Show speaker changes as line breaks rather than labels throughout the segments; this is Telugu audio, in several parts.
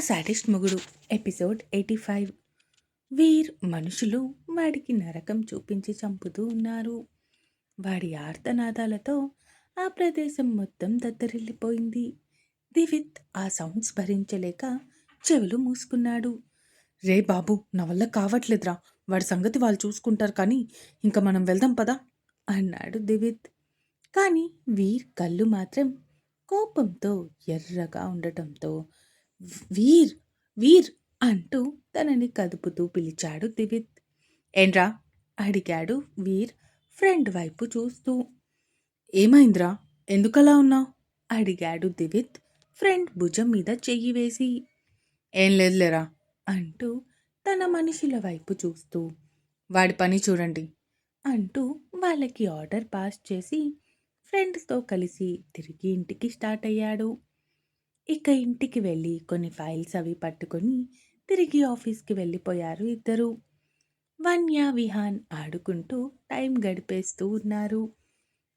సాటిస్ట్ మొగుడు ఎపిసోడ్ ఎయిటీ ఫైవ్. వీర్ మనుషులు వాడికి నరకం చూపించి చంపుతూ ఉన్నారు. వాడి ఆర్తనాదాలతో ఆ ప్రదేశం మొత్తం దద్దరిల్లిపోయింది. దివిత్ ఆ సౌండ్స్ భరించలేక చెవులు మూసుకున్నాడు. రే బాబు నా వల్ల కావట్లేదురా. వాడి సంగతి వాళ్ళు చూసుకుంటారు కానీ ఇంకా మనం వెళ్దాం పదా? అన్నాడు దివిత్. కానీ వీర్ కళ్ళు మాత్రం కోపంతో ఎర్రగా ఉండటంతో వీర్ వీర్ అంటూ తనని కదుపుతూ పిలిచాడు దివిత్. ఏంట్రా? అడిగాడు వీర్ ఫ్రెండ్ వైపు చూస్తూ. ఏమైందిరా? ఎందుకలా ఉన్నావు? అడిగాడు దివిత్ ఫ్రెండ్ భుజం మీద చెయ్యి వేసి. ఏం లేదులేరా? అంటూ తన మనుషుల వైపు చూస్తూ. వాడి పని చూడండి. అంటూ వాళ్ళకి ఆర్డర్ పాస్ చేసి ఫ్రెండ్స్తో కలిసి తిరిగి ఇంటికి స్టార్ట్ అయ్యాడు. ఇక ఇంటికి వెళ్ళి కొన్ని ఫైల్స్ అవి పట్టుకొని తిరిగి ఆఫీస్కి వెళ్ళిపోయారు ఇద్దరు. వన్య విహాన్ ఆడుకుంటూ టైం గడిపేస్తూ ఉన్నారు.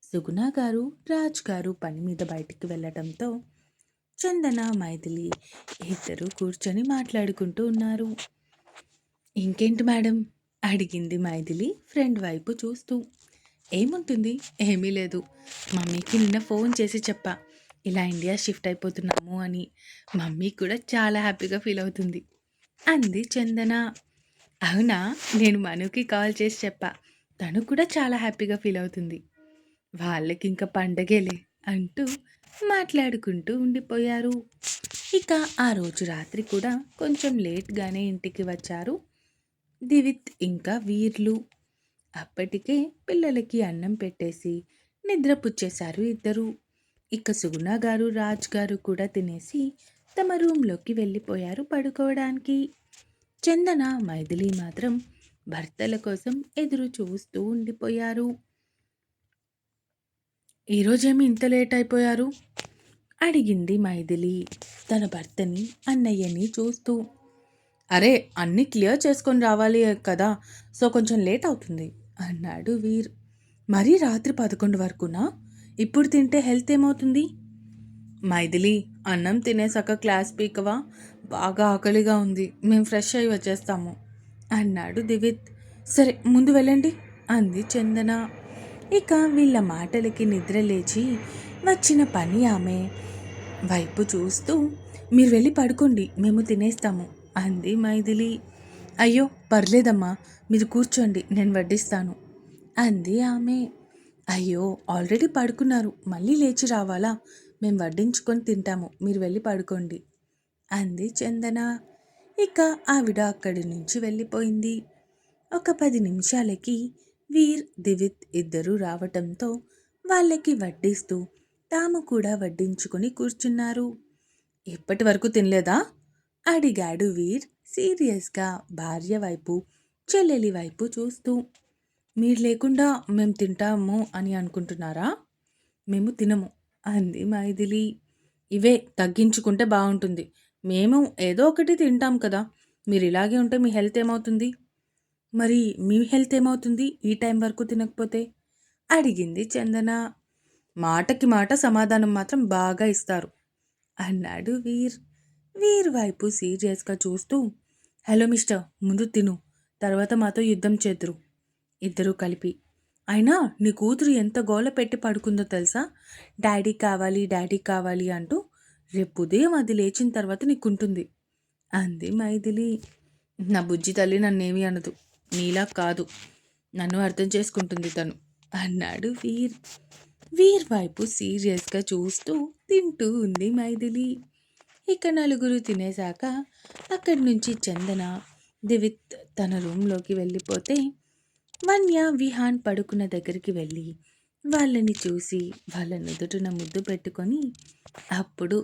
సుగుణ గారు రాజ్ గారు పని మీద బయటికి వెళ్ళటంతో చందన మైథిలి ఇద్దరు కూర్చొని మాట్లాడుకుంటూ ఉన్నారు. ఇంకేంటి మేడం? అడిగింది మైథిలి ఫ్రెండ్ వైపు చూస్తూ. ఏముంటుంది? ఏమీ లేదు. మమ్మీకి నిన్న ఫోన్ చేసి చెప్పా. ఇలా ఇండియా షిఫ్ట్ అయిపోతున్నాము అని మమ్మీ కూడా చాలా హ్యాపీగా ఫీల్ అవుతుంది. అంది చందన. అవునా? నేను మనుకి కాల్ చేసి చెప్పా. తను కూడా చాలా హ్యాపీగా ఫీల్ అవుతుంది. వాళ్ళకి ఇంకా పండగేలే అంటూ మాట్లాడుకుంటూ ఉండిపోయారు. ఇక ఆ రోజు రాత్రి కూడా కొంచెం లేట్గానే ఇంటికి వచ్చారు దివిత్ ఇంకా వీర్లు. అప్పటికే పిల్లలకి అన్నం పెట్టేసి నిద్రపుచ్చేశారు ఇద్దరు. ఇక సుగుణ గారు రాజ్ గారు కూడా తినేసి తమ రూమ్లోకి వెళ్ళిపోయారు పడుకోవడానికి. చందన మైథిలి మాత్రం భర్తల కోసం ఎదురు చూస్తూ ఉండిపోయారు. ఈరోజేమి ఇంత లేట్ అయిపోయారు? అడిగింది మైథిలి తన భర్తని అన్నయ్యని చూస్తూ. అరే అన్నీ క్లియర్ చేసుకొని రావాలి కదా సో కొంచెం లేట్ అవుతుంది అన్నాడు వీర్. మరీ రాత్రి పదకొండు వరకునా? ఇప్పుడు తింటే హెల్త్ ఏమవుతుంది? మైథిలి అన్నం తినేసాక క్లాస్ పీకవా బాగా ఆకలిగా ఉంది. మేము ఫ్రెష్ అయ్యి వచ్చేస్తాము. అన్నాడు దివిత్. సరే ముందు వెళ్ళండి అంది చందన. ఇక వీళ్ళ మాటలకి నిద్ర లేచి వచ్చిన పని ఆమె వైపు చూస్తూ మీరు వెళ్ళి పడుకోండి మేము తినేస్తాము అంది మైథిలి. అయ్యో పర్లేదమ్మా మీరు కూర్చోండి నేను వడ్డిస్తాను అంది ఆమె. అయ్యో ఆల్రెడీ పడుకున్నారు. మళ్ళీ లేచి రావాలా? మేము వడ్డించుకొని తింటాము. మీరు వెళ్ళి పడుకోండి. అంది చందన. ఇక ఆవిడ అక్కడి నుంచి వెళ్ళిపోయింది. ఒక పది నిమిషాలకి వీర్ దివిత్ ఇద్దరూ రావటంతో వాళ్ళకి వడ్డిస్తూ తాము కూడా వడ్డించుకొని కూర్చున్నారు. ఇప్పటి వరకు తినలేదా? అడిగాడు వీర్ సీరియస్గా భార్య వైపు చెల్లెలి వైపు చూస్తూ. మీరు లేకుండా మేము తింటాము అని అనుకుంటున్నారా? మేము తినము. అంది మైథిలి. ఇవే తగ్గించుకుంటే బాగుంటుంది. మేము ఏదో ఒకటి తింటాం కదా. మీరు ఇలాగే ఉంటే మీ హెల్త్ ఏమవుతుంది? మరి మీ హెల్త్ ఏమవుతుంది ఈ టైం వరకు తినకపోతే? అడిగింది చందన. మాటకి మాట సమాధానం మాత్రం బాగా ఇస్తారు. అన్నాడు వీర్. వీర్ వైపు సీరియస్గా చూస్తూ హలో మిస్టర్ ముందు తిను. తర్వాత మాతో యుద్ధం చేద్దరు. ఇద్దరూ కలిపి. అయినా నీ కూతురు ఎంత గోల పెట్టి పడుకుందో తెలుసా? డాడీ కావాలి డాడీ కావాలి అంటూ రేపు ఉదయం అది లేచిన తర్వాత నీకుంటుంది. అంది మైథిలి. నా బుజ్జి తల్లి నన్నేమి అనదు. నీలా కాదు. నన్ను అర్థం చేసుకుంటుంది తను. అన్నాడు వీర్. వీర్ వైపు సీరియస్గా చూస్తూ తింటూ ఉంది మైథిలి. ఇక నలుగురు తినేశాక అక్కడి నుంచి చందన దివిత్ తన రూమ్లోకి వెళ్ళిపోతే వన్య విహాన్ పడుకున్న దగ్గరికి వెళ్ళి వాళ్ళని చూసి వాళ్ళ నుదుటిన ముద్దు పెట్టుకొని అప్పుడు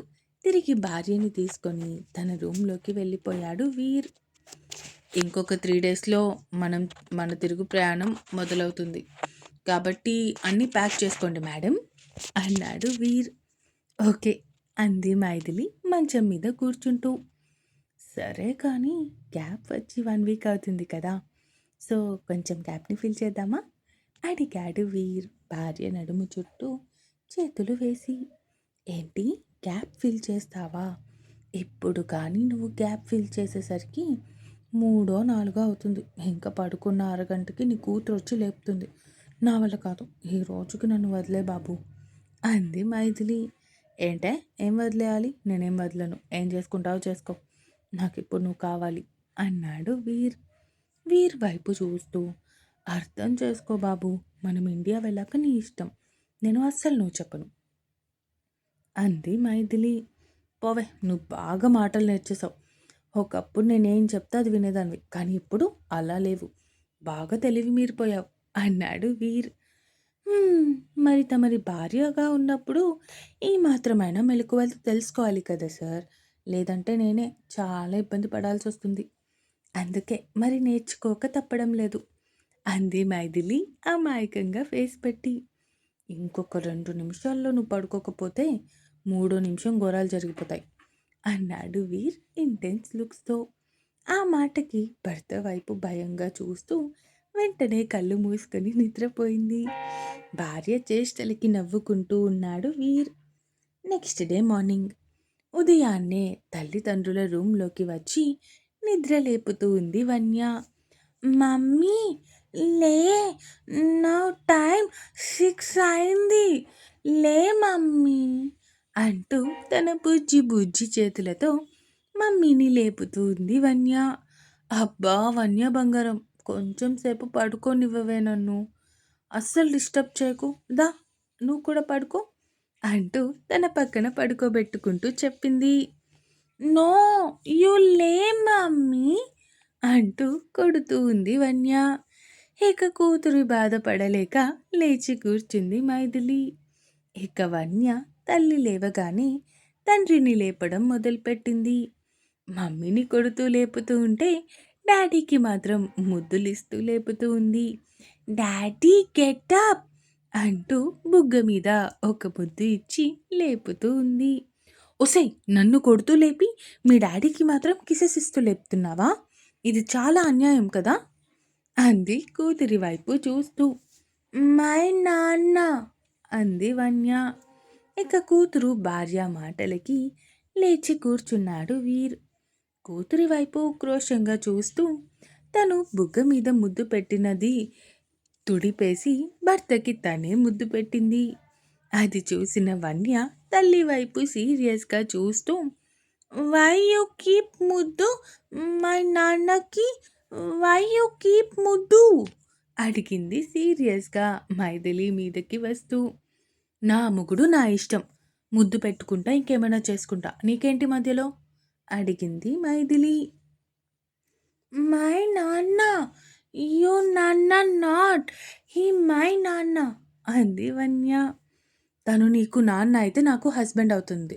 తిరిగి భార్యని తీసుకొని తన రూమ్లోకి వెళ్ళిపోయాడు వీర్. ఇంకొక త్రీ డేస్లో మనం మన తిరుగు ప్రయాణం మొదలవుతుంది. కాబట్టి అన్నీ ప్యాక్ చేసుకోండి మేడం అన్నాడు వీర్. ఓకే అంది మైథిలి మంచం మీద కూర్చుంటూ. సరే కానీ గ్యాప్ వచ్చి వన్ వీక్ అవుతుంది కదా. సో కొంచెం గ్యాప్ని ఫిల్ చేద్దామా? అడిగాడు వీర్ భార్య నడుము చుట్టూ చేతులు వేసి ఏంటి? గ్యాప్ ఫిల్ చేస్తావా? ఇప్పుడు కానీ నువ్వు గ్యాప్ ఫిల్ చేసేసరికి మూడో నాలుగో అవుతుంది. ఇంకా పడుకున్న అరగంటకి నీ కూతురు వచ్చి లేపుతుంది. నా వల్ల కాదు. ఈ రోజుకి నన్ను వదిలే బాబు. అంది మైథిలి. ఏంటే? ఏం వదిలేయాలి? నేనేం వదలను? ఏం చేసుకుంటావో చేసుకో. నాకు ఇప్పుడు నువ్వు కావాలి. అన్నాడు వీర్. వీర్ వైపు చూస్తూ అర్థం చేసుకో బాబు మనం ఇండియా వెళ్ళాక నీ ఇష్టం. నేను అస్సలు నువ్వు చెప్పను. అంది మైథిలి. పోవే నువ్వు బాగా మాటలు నేర్చేసావు ఒకప్పుడు నేనేం చెప్తే అది వినేదానివి కానీ ఇప్పుడు అలా లేవు. బాగా తెలివి మీరిపోయావు అన్నాడు వీర్. మరి తమరి భార్యగా ఉన్నప్పుడు ఈ మాత్రమైనా మెలకువలు తెలుసుకోవాలి కదా సార్. లేదంటే నేనే చాలా ఇబ్బంది పడాల్సి వస్తుంది అందుకే మరి నేర్చుకోక తప్పడం లేదు. అంది మైథిలి అమాయకంగా ఫేస్ పెట్టి. ఇంకొక రెండు నిమిషాల్లో నువ్వు పడుకోకపోతే మూడో నిమిషం ఘోరాలు జరిగిపోతాయి అన్నాడు వీర్ ఇంటెన్స్ లుక్స్తో. ఆ మాటకి భర్త వైపు భయంగా చూస్తూ వెంటనే కళ్ళు మూసుకొని నిద్రపోయింది. భార్య చేష్టలకి నవ్వుకుంటూ ఉన్నాడు వీర్. నెక్స్ట్ డే మార్నింగ్ ఉదయాన్నే తల్లిదండ్రుల రూమ్లోకి వచ్చి నిద్ర లేపుతూ ఉంది వన్య. మమ్మీ లే నా టైం సిక్స్ అయింది. లే మమ్మీ అంటూ తన బుజ్జి బుజ్జి చేతులతో మమ్మీని లేపుతూ ఉంది వన్య. అబ్బా వన్య బంగారం కొంచెం సేపు పడుకోనివ్వవే నన్ను. అస్సలు డిస్టర్బ్ చేయకు. దా నువ్వు కూడా పడుకో అంటూ తన పక్కన పడుకోబెట్టుకుంటూ చెప్పింది. నో యు లే మమ్మీ అంటూ కొడుతూ ఉంది వన్య. ఇక కూతురు బాధపడలేక లేచి కూర్చుంది మైథిలి. ఇక వన్య తల్లి లేవగానే తండ్రిని లేపడం మొదలుపెట్టింది. మమ్మీని కొడుతూ లేపుతూ ఉంటే డాడీకి మాత్రం ముద్దులిస్తూ లేపుతూ ఉంది. డాడీ గెటప్ అంటూ బుగ్గ మీద ఒక ముద్దు ఇచ్చి లేపుతూ ఉంది. ఒసై నన్ను కొడుతూ లేపి మీ డాడీకి మాత్రం కిసెస్ ఇస్తూ లేపుతున్నావా? ఇది చాలా అన్యాయం కదా? అంది కూతురి వైపు చూస్తూ. మై నాన్న అంది వన్య. ఇక కూతురు భార్య మాటలకి లేచి కూర్చున్నాడు వీర్. కూతురి వైపు క్రోషంగా చూస్తూ తను బుగ్గ మీద ముద్దు పెట్టినది తుడిపేసి భర్తకి తనే ముద్దు పెట్టింది. అది చూసిన వన్య తల్లి వైపు సీరియస్గా చూస్తూ వై యు కీప్ ముద్దు? మై నాన్నకి వై యు కీప్ ముద్దు? అడిగింది సీరియస్గా మైథిలి మీదకి వస్తూ నా ముగుడు నా ఇష్టం. ముద్దు పెట్టుకుంటా ఇంకేమైనా చేసుకుంటా. నీకేంటి మధ్యలో? అడిగింది మైథిలి. మై నాన్న? యు నాన్న నాట్ హీ మై నాన్న అంది వన్య. తను నీకు నాన్న అయితే నాకు హస్బెండ్ అవుతుంది.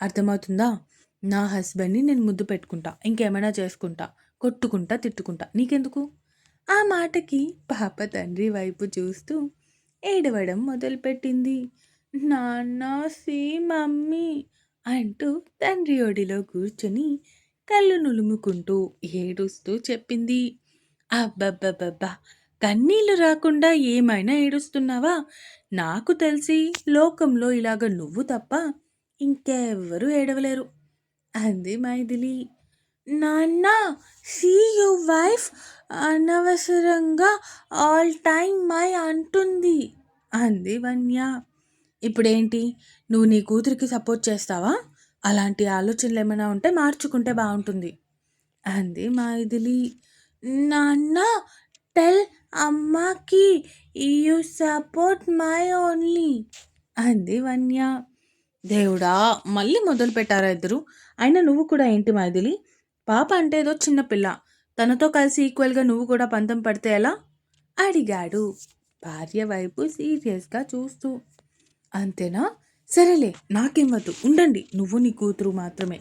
అర్థమవుతుందా? నా హస్బెండ్ని నేను ముద్దు పెట్టుకుంటా ఇంకేమైనా చేసుకుంటా కొట్టుకుంటా తిట్టుకుంటా. నీకెందుకు? ఆ మాటకి పాప తండ్రి వైపు చూస్తూ ఏడవడం మొదలుపెట్టింది. నాన్న సీ మమ్మీ అంటూ తండ్రి ఒడిలో కూర్చొని కళ్ళు నులుముకుంటూ ఏడుస్తూ చెప్పింది. అబ్బబ్బబ్బబ్బా కన్నీళ్ళు రాకుండా ఏమైనా ఏడుస్తున్నావా? నాకు తెలిసి లోకంలో ఇలాగ నువ్వు తప్ప ఇంకెవ్వరూ ఏడవలేరు. అంది మైథిలి. నాన్న సీ యు వైఫ్ అనవసరంగా ఆల్ టైమ్ మై అంటుంది అంది వన్య. ఇప్పుడేంటి? నువ్వు నీ కూతురికి సపోర్ట్ చేస్తావా? అలాంటి ఆలోచనలు ఏమైనా ఉంటే మార్చుకుంటే బాగుంటుంది అంది మైథిలి. నాన్న టెల్ అమ్మకి యూ సపోర్ట్ మై ఓన్లీ అంది వన్య. దేవుడా మళ్ళీ మొదలు పెట్టారా ఇద్దరు? అయినా నువ్వు కూడా ఏంటి మైథిలి? పాప అంటే ఏదో చిన్న పిల్ల. తనతో కలిసి ఈక్వల్గా నువ్వు కూడా పంతం పడితే ఎలా? అడిగాడు. భార్య వైపు సీరియస్గా చూస్తూ. అంతేనా? సరేలే నాకేం వద్దు. ఉండండి నువ్వు నీ కూతురు మాత్రమే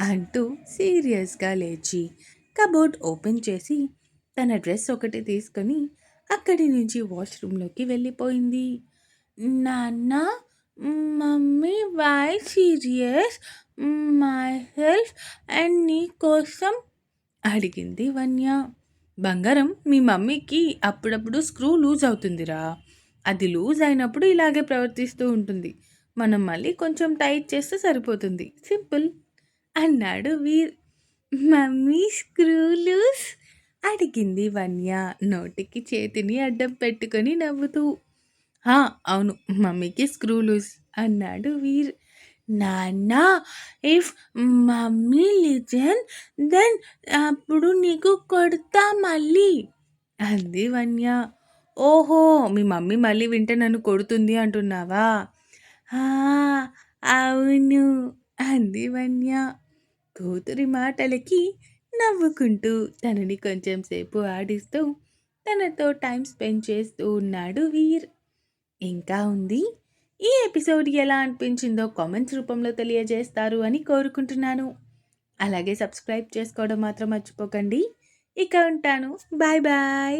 అంటూ సీరియస్గా లేచి కబోర్డ్ ఓపెన్ చేసి తన డ్రెస్ ఒకటి తీసుకొని అక్కడి నుంచి వాష్రూమ్లోకి వెళ్ళిపోయింది. నాన్న mummy why serious my help and నీ కోసం? అడిగింది వన్య. బంగారం మీ మమ్మీకి అప్పుడప్పుడు స్క్రూ లూజ్ అవుతుందిరా. అది లూజ్ అయినప్పుడు ఇలాగే ప్రవర్తిస్తూ ఉంటుంది. మనం మళ్ళీ కొంచెం టైట్ చేస్తే సరిపోతుంది. సింపుల్ అన్నాడు వీర్. మమ్మీ స్క్రూ లూజ్ అడిగింది వన్య నోటికి చేతిని అడ్డం పెట్టుకొని నవ్వుతూ. "హా, అవును మమ్మీకి స్క్రూలూస్ అన్నాడు వీర్. నాన్న ఇఫ్ మమ్మీ లిజన్ దెన్ అప్పుడు నీకు కొడతా మళ్ళీ అంది వన్య. ఓహో మీ మమ్మీ మళ్ళీ వింటే నన్ను కొడుతుంది అంటున్నావా? "ఆ, అవును అంది వన్య. కూతురి మాటలకి నవ్వుకుంటూ తనని కొంచెం సేపు ఆడిస్తూ తనతో టైం స్పెండ్ చేస్తూ ఉన్నాడు వీర్. ఇంకా ఉంది? ఈ ఎపిసోడ్ ఎలా అనిపించిందో కామెంట్స్ రూపంలో తెలియజేస్తారు అని కోరుకుంటున్నాను. అలాగే సబ్స్క్రైబ్ చేసుకోవడం మాత్రం మర్చిపోకండి. ఇక ఉంటాను. Bye bye.